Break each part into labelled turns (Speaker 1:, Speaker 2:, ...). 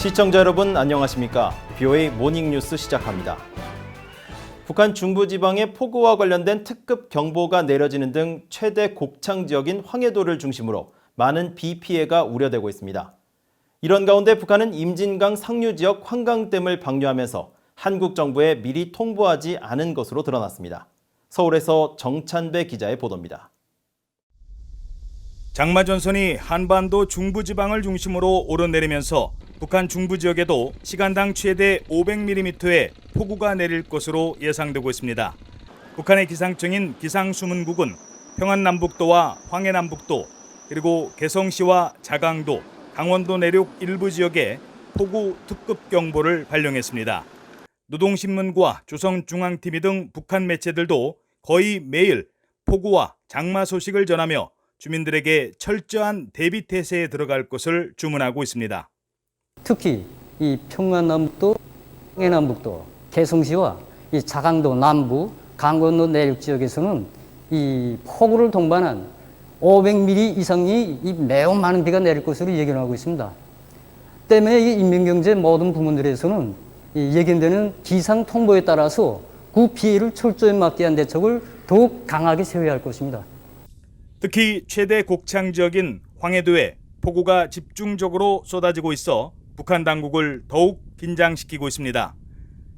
Speaker 1: 시청자 여러분 안녕하십니까? BOA 모닝 뉴스 시작합니다. 북한 중부지방에 폭우와 관련된 특급 경보가 내려지는 등 최대 곡창 지역인 황해도를 중심으로 많은 비 피해가 우려되고 있습니다. 이런 가운데 북한은 임진강 상류 지역 환강댐을 방류하면서 한국 정부에 미리 통보하지 않은 것으로 드러났습니다. 서울에서 정찬배 기자의 보도입니다.
Speaker 2: 장마 전선이 한반도 중부 지방을 중심으로 오르내리면서 북한 중부 지역에도 시간당 최대 500mm의 폭우가 내릴 것으로 예상되고 있습니다. 북한의 기상청인 기상수문국은 평안남북도와 황해남북도 그리고 개성시와 자강도, 강원도 내륙 일부 지역에 폭우 특급 경보를 발령했습니다. 노동신문과 조선중앙TV 등 북한 매체들도 거의 매일 폭우와 장마 소식을 전하며 주민들에게 철저한 대비 태세에 들어갈 것을 주문하고 있습니다.
Speaker 3: 특히 이 평안남북도, 해남북도, 개성시와 이 자강도 남부, 강원도 내륙 지역에서는 이 폭우를 동반한 500mm 이상이 이 매우 많은 비가 내릴 것으로 예견하고 있습니다. 때문에 이 인민경제 모든 부문들에서는 이 예견되는 기상 통보에 따라서 그 피해를 철저히 막기 위한 대책을 더욱 강하게 세워야 할 것입니다.
Speaker 2: 특히 최대 곡창 지역인 황해도에 폭우가 집중적으로 쏟아지고 있어 북한 당국을 더욱 긴장시키고 있습니다.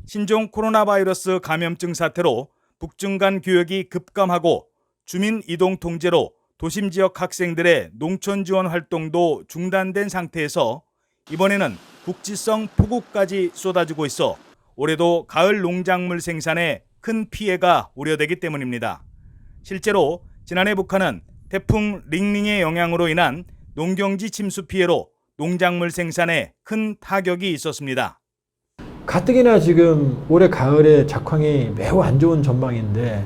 Speaker 2: 신종 코로나 바이러스 감염증 사태로 북중 간 교역이 급감하고 주민 이동 통제로 도심 지역 학생들의 농촌 지원 활동도 중단된 상태에서 이번에는 국지성 폭우까지 쏟아지고 있어 올해도 가을 농작물 생산에 큰 피해가 우려되기 때문입니다. 실제로 지난해 북한은 태풍 링링의 영향으로 인한 농경지 침수 피해로 농작물 생산에 큰 타격이 있었습니다.
Speaker 4: 가뜩이나 지금 올해 가을에 작황이 매우 안 좋은 전망인데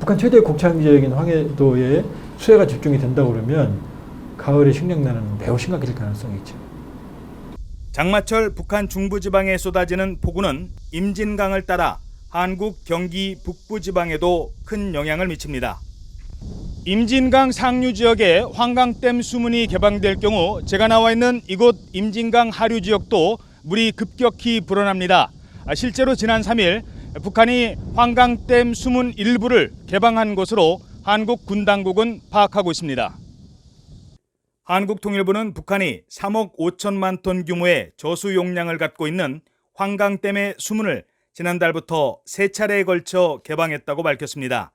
Speaker 4: 북한 최대 곡창 지역인 황해도에 수해가 집중이 된다 그러면 가을에 식량난은 매우 심각해질 가능성이 있죠.
Speaker 2: 장마철 북한 중부 지방에 쏟아지는 폭우는 임진강을 따라 한국 경기 북부 지방에도 큰 영향을 미칩니다. 임진강 상류 지역에 황강댐 수문이 개방될 경우 제가 나와 있는 이곳 임진강 하류 지역도 물이 급격히 불어납니다. 아, 실제로 지난 3일 북한이 황강댐 수문 일부를 개방한 것으로 한국 군 당국은 파악하고 있습니다. 한국통일부는 북한이 3억 5천만 톤 규모의 저수 용량을 갖고 있는 황강댐의 수문을 지난달부터 세 차례에 걸쳐 개방했다고 밝혔습니다.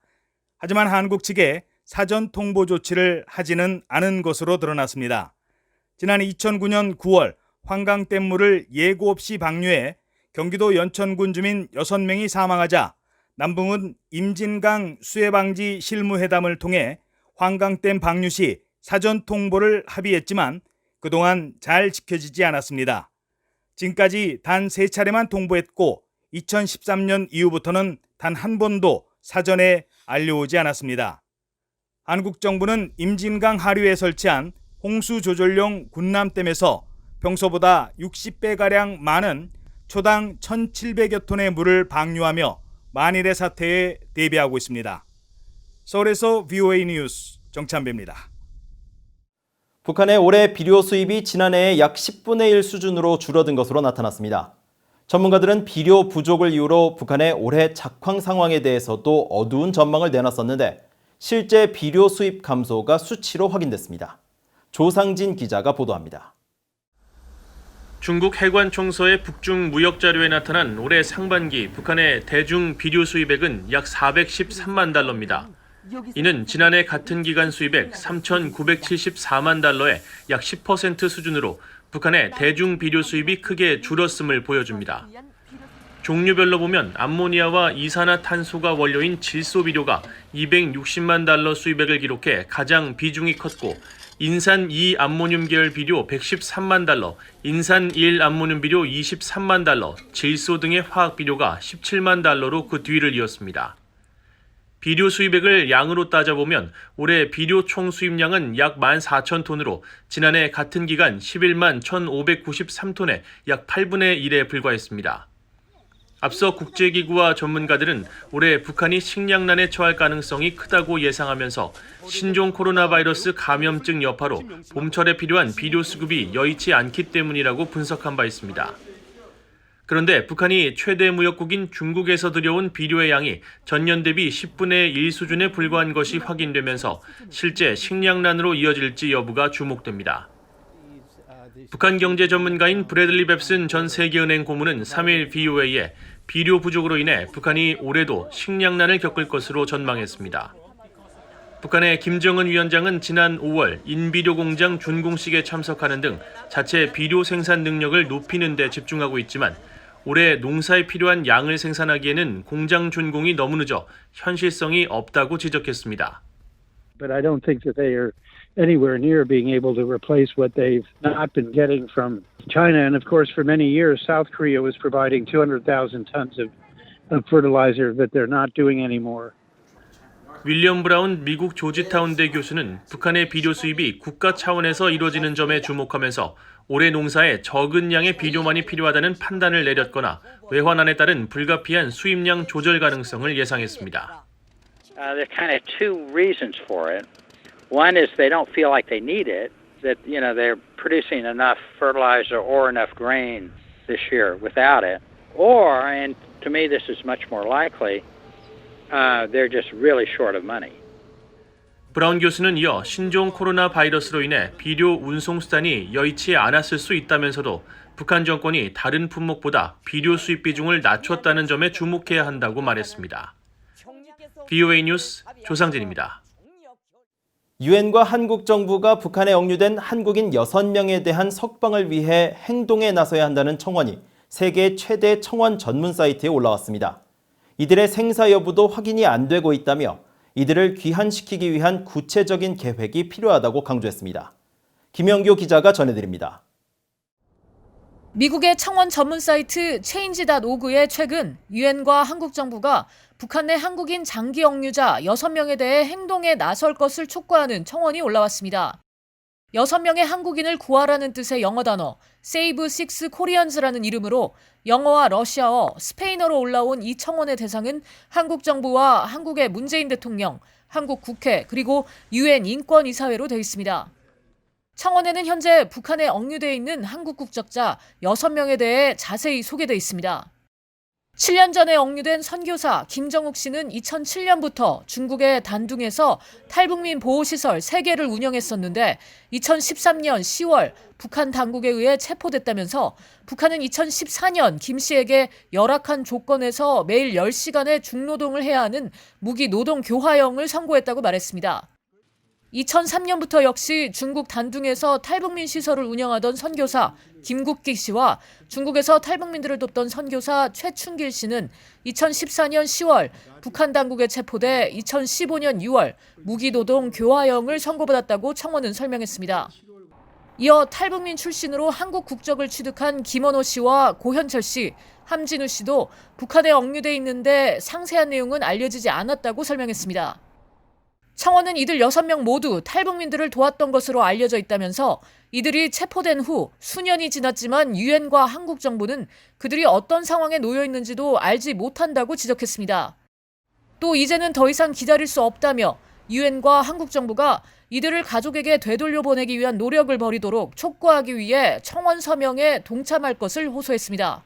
Speaker 2: 하지만 한국 측에 사전 통보 조치를 하지는 않은 것으로 드러났습니다. 지난 2009년 9월 황강댐물을 예고 없이 방류해 경기도 연천군 주민 6명이 사망하자 남북은 임진강 수해방지 실무회담을 통해 황강댐 방류 시 사전 통보를 합의했지만 그동안 잘 지켜지지 않았습니다. 지금까지 단세 차례만 통보했고 2013년 이후부터는 단 한 번도 사전에 알려오지 않았습니다. 한국 정부는 임진강 하류에 설치한 홍수 조절용 군남댐에서 평소보다 60배가량 많은 초당 1,700여 톤의 물을 방류하며 만일의 사태에 대비하고 있습니다. 서울에서 VOA 뉴스 정찬배입니다.
Speaker 1: 북한의 올해 비료 수입이 지난해의 약 10분의 1 수준으로 줄어든 것으로 나타났습니다. 전문가들은 비료 부족을 이유로 북한의 올해 작황 상황에 대해서도 어두운 전망을 내놨었는데 실제 비료 수입 감소가 수치로 확인됐습니다. 조상진 기자가 보도합니다.
Speaker 5: 중국 해관 총서의 북중 무역 자료에 나타난 올해 상반기 북한의 대중 비료 수입액은 약 413만 달러입니다. 이는 지난해 같은 기간 수입액 3,974만 달러의 약 10% 수준으로 북한의 대중 비료 수입이 크게 줄었음을 보여줍니다. 종류별로 보면 암모니아와 이산화탄소가 원료인 질소 비료가 260만 달러 수입액을 기록해 가장 비중이 컸고 인산 2 암모늄 계열 비료 113만 달러, 인산 1 암모늄 비료 23만 달러, 질소 등의 화학 비료가 17만 달러로 그 뒤를 이었습니다. 비료 수입액을 양으로 따져보면 올해 비료 총 수입량은 약 14,000톤으로 지난해 같은 기간 11만 1,593톤의 약 8분의 1에 불과했습니다. 앞서 국제기구와 전문가들은 올해 북한이 식량난에 처할 가능성이 크다고 예상하면서 신종 코로나 바이러스 감염증 여파로 봄철에 필요한 비료 수급이 여의치 않기 때문이라고 분석한 바 있습니다. 그런데 북한이 최대 무역국인 중국에서 들여온 비료의 양이 전년 대비 10분의 1 수준에 불과한 것이 확인되면서 실제 식량난으로 이어질지 여부가 주목됩니다. 북한 경제 전문가인 브래들리 뱁슨 전 세계은행 고문은 3일 BOA에 비료 부족으로 인해 북한이 올해도 식량난을 겪을 것으로 전망했습니다. 북한의 김정은 위원장은 지난 5월 인비료 공장 준공식에 참석하는 등 자체 비료 생산 능력을 높이는 데 집중하고 있지만 올해 농사에 필요한 양을 생산하기에는 공장 준공이 너무 늦어 현실성이 없다고 지적했습니다.
Speaker 6: but I don't think that they are anywhere near being able to replace what they've not been getting from China. And of course, for many years, South Korea was providing 200,000 tons of, of fertilizer that they're not doing anymore.
Speaker 5: 윌리엄 브라운 미국 조지타운대 교수는 북한의 비료 수입이 국가 차원에서 이루어지는 점에 주목하면서 올해 농사에 적은 양의 비료만이 필요하다는 판단을 내렸거나 외환안에 따른 불가피한 수입량 조절 가능성을 예상했습니다.
Speaker 7: Uh, One is they don't feel like they need it, that, you know, they're producing enough fertilizer or enough grain this year without it. Or, and to me this is much more likely, uh, they're just really short of money.
Speaker 5: 브라운 교수는 이어 신종 코로나 바이러스로 인해 비료 운송 수단이 여의치 않았을 수 있다면서도 북한 정권이 다른 품목보다 비료 수입 비중을 낮췄다는 점에 주목해야 한다고 말했습니다. BOA 뉴스 조상진입니다.
Speaker 1: 유엔과 한국 정부가 북한에 억류된 한국인 6명에 대한 석방을 위해 행동에 나서야 한다는 청원이 세계 최대 청원 전문 사이트에 올라왔습니다. 이들의 생사 여부도 확인이 안 되고 있다며 이들을 귀환시키기 위한 구체적인 계획이 필요하다고 강조했습니다. 김영교 기자가 전해드립니다.
Speaker 8: 미국의 청원 전문 사이트 체인지.org에 최근 유엔과 한국 정부가 북한 내 한국인 장기 억류자 6명에 대해 행동에 나설 것을 촉구하는 청원이 올라왔습니다. 6명의 한국인을 구하라는 뜻의 영어 단어 Save Six Koreans라는 이름으로 영어와 러시아어, 스페인어로 올라온 이 청원의 대상은 한국 정부와 한국의 문재인 대통령, 한국 국회, 그리고 유엔 인권이사회로 되어 있습니다. 청원에는 현재 북한에 억류돼 있는 한국 국적자 6명에 대해 자세히 소개돼 있습니다. 7년 전에 억류된 선교사 김정욱 씨는 2007년부터 중국의 단둥에서 탈북민 보호시설 3개를 운영했었는데 2013년 10월 북한 당국에 의해 체포됐다면서 북한은 2014년 김 씨에게 열악한 조건에서 매일 10시간의 중노동을 해야 하는 무기 노동 교화형을 선고했다고 말했습니다. 2003년부터 역시 중국 단둥에서 탈북민 시설을 운영하던 선교사 김국기 씨와 중국에서 탈북민들을 돕던 선교사 최춘길 씨는 2014년 10월 북한 당국에 체포돼 2015년 6월 무기노동 교화형을 선고받았다고 청원은 설명했습니다. 이어 탈북민 출신으로 한국 국적을 취득한 김원호 씨와 고현철 씨, 함진우 씨도 북한에 억류돼 있는데 상세한 내용은 알려지지 않았다고 설명했습니다. 청원은 이들 6명 모두 탈북민들을 도왔던 것으로 알려져 있다면서 이들이 체포된 후 수년이 지났지만 유엔과 한국 정부는 그들이 어떤 상황에 놓여 있는지도 알지 못한다고 지적했습니다. 또 이제는 더 이상 기다릴 수 없다며 유엔과 한국 정부가 이들을 가족에게 되돌려 보내기 위한 노력을 벌이도록 촉구하기 위해 청원 서명에 동참할 것을 호소했습니다.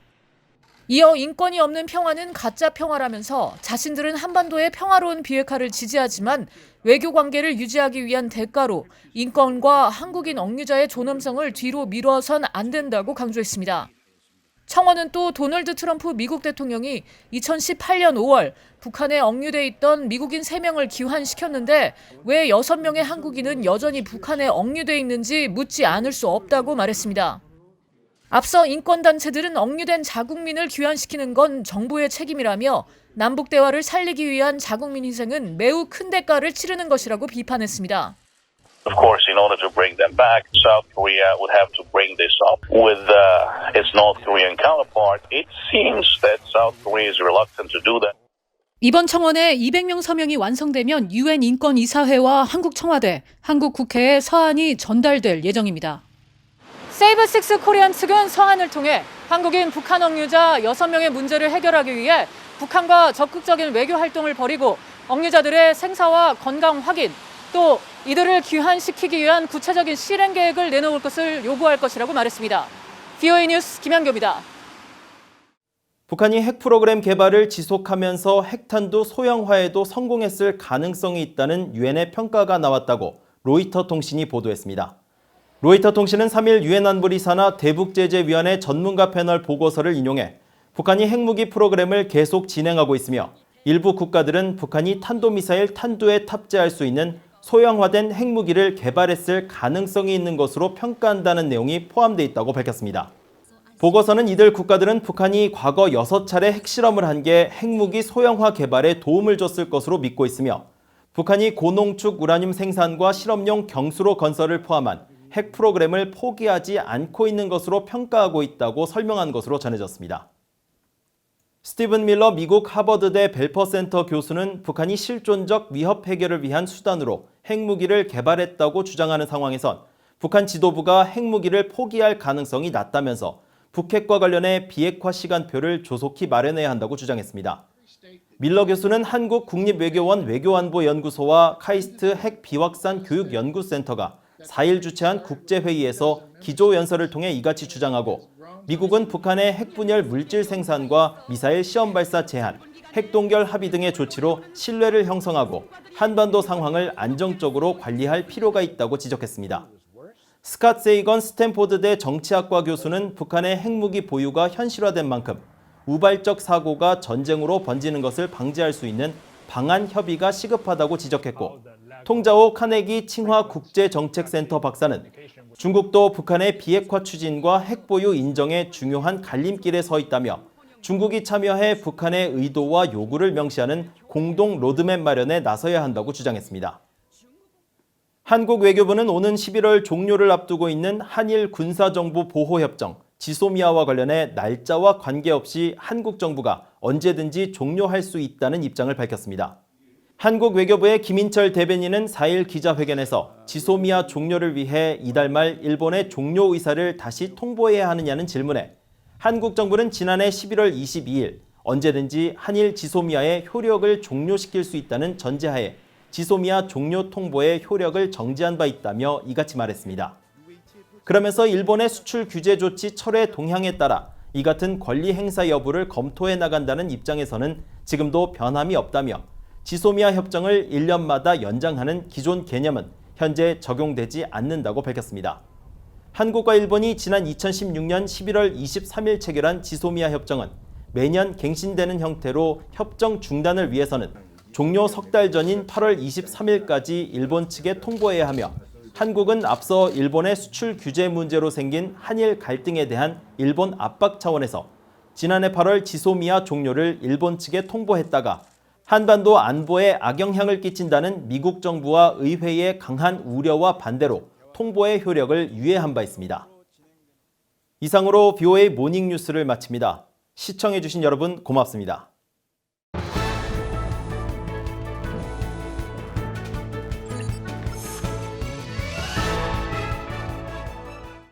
Speaker 8: 이어 인권이 없는 평화는 가짜 평화라면서 자신들은 한반도의 평화로운 비핵화를 지지하지만 외교 관계를 유지하기 위한 대가로 인권과 한국인 억류자의 존엄성을 뒤로 미뤄선 안 된다고 강조했습니다. 청원은 또 도널드 트럼프 미국 대통령이 2018년 5월 북한에 억류돼 있던 미국인 3명을 귀환시켰는데 왜 6명의 한국인은 여전히 북한에 억류돼 있는지 묻지 않을 수 없다고 말했습니다. 앞서 인권단체들은 억류된 자국민을 귀환시키는 건 정부의 책임이라며 남북 대화를 살리기 위한 자국민 희생은 매우 큰 대가를 치르는 것이라고 비판했습니다.
Speaker 9: Of course, in order to bring them back, South Korea would have to bring this up with uh, its North Korean counterpart. It seems that South Korea is reluctant to do that.
Speaker 8: 이번 청원에 200명 서명이 완성되면 유엔 인권 이사회와 한국 청와대, 한국 국회에 서한이 전달될 예정입니다. 세이브 식스 코리안 측은 서한을 통해 한국인 북한 억류자 6명의 문제를 해결하기 위해 북한과 적극적인 외교 활동을 벌이고 억류자들의 생사와 건강 확인, 또 이들을 귀환시키기 위한 구체적인 실행 계획을 내놓을 것을 요구할 것이라고 말했습니다. VOA 뉴스 김현교입니다.
Speaker 1: 북한이 핵 프로그램 개발을 지속하면서 핵탄두 소형화에도 성공했을 가능성이 있다는 유엔의 평가가 나왔다고 로이터 통신이 보도했습니다. 로이터 통신은 3일 유엔 안보리 산하 대북제재위원회 전문가 패널 보고서를 인용해 북한이 핵무기 프로그램을 계속 진행하고 있으며 일부 국가들은 북한이 탄도미사일 탄두에 탑재할 수 있는 소형화된 핵무기를 개발했을 가능성이 있는 것으로 평가한다는 내용이 포함되어 있다고 밝혔습니다. 보고서는 이들 국가들은 북한이 과거 6차례 핵실험을 한 게 핵무기 소형화 개발에 도움을 줬을 것으로 믿고 있으며 북한이 고농축 우라늄 생산과 실험용 경수로 건설을 포함한 핵 프로그램을 포기하지 않고 있는 것으로 평가하고 있다고 설명한 것으로 전해졌습니다. 스티븐 밀러 미국 하버드대 벨퍼 센터 교수는 북한이 실존적 위협 해결을 위한 수단으로 핵무기를 개발했다고 주장하는 상황에선 북한 지도부가 핵무기를 포기할 가능성이 낮다면서 북핵과 관련해 비핵화 시간표를 조속히 마련해야 한다고 주장했습니다. 밀러 교수는 한국 국립외교원 외교안보연구소와 카이스트 핵 비확산 교육연구센터가 4일 주최한 국제회의에서 기조연설을 통해 이같이 주장하고 미국은 북한의 핵분열 물질 생산과 미사일 시험 발사 제한, 핵동결 합의 등의 조치로 신뢰를 형성하고 한반도 상황을 안정적으로 관리할 필요가 있다고 지적했습니다. 스캇 세이건 스탠포드대 정치학과 교수는 북한의 핵무기 보유가 현실화된 만큼 우발적 사고가 전쟁으로 번지는 것을 방지할 수 있는 방안 협의가 시급하다고 지적했고 통자오 카네기 칭화 국제정책센터 박사는 중국도 북한의 비핵화 추진과 핵보유 인정에 중요한 갈림길에 서 있다며 중국이 참여해 북한의 의도와 요구를 명시하는 공동 로드맵 마련에 나서야 한다고 주장했습니다. 한국 외교부는 오는 11월 종료를 앞두고 있는 한일 군사정보 보호협정 지소미아와 관련해 날짜와 관계없이 한국 정부가 언제든지 종료할 수 있다는 입장을 밝혔습니다. 한국 외교부의 김인철 대변인은 4일 기자회견에서 지소미아 종료를 위해 이달 말 일본의 종료 의사를 다시 통보해야 하느냐는 질문에 한국 정부는 지난해 11월 22일 언제든지 한일 지소미아의 효력을 종료시킬 수 있다는 전제하에 지소미아 종료 통보의 효력을 정지한 바 있다며 이같이 말했습니다. 그러면서 일본의 수출 규제 조치 철회 동향에 따라 이 같은 권리 행사 여부를 검토해 나간다는 입장에서는 지금도 변함이 없다며 지소미아 협정을 1년마다 연장하는 기존 개념은 현재 적용되지 않는다고 밝혔습니다. 한국과 일본이 지난 2016년 11월 23일 체결한 지소미아 협정은 매년 갱신되는 형태로 협정 중단을 위해서는 종료 석 달 전인 8월 23일까지 일본 측에 통보해야 하며 한국은 앞서 일본의 수출 규제 문제로 생긴 한일 갈등에 대한 일본 압박 차원에서 지난해 8월 지소미아 종료를 일본 측에 통보했다가 한반도 안보에 악영향을 끼친다는 미국 정부와 의회의 강한 우려와 반대로 통보의 효력을 유예한 바 있습니다. 이상으로 BOA 모닝 뉴스를 마칩니다. 시청해주신 여러분 고맙습니다.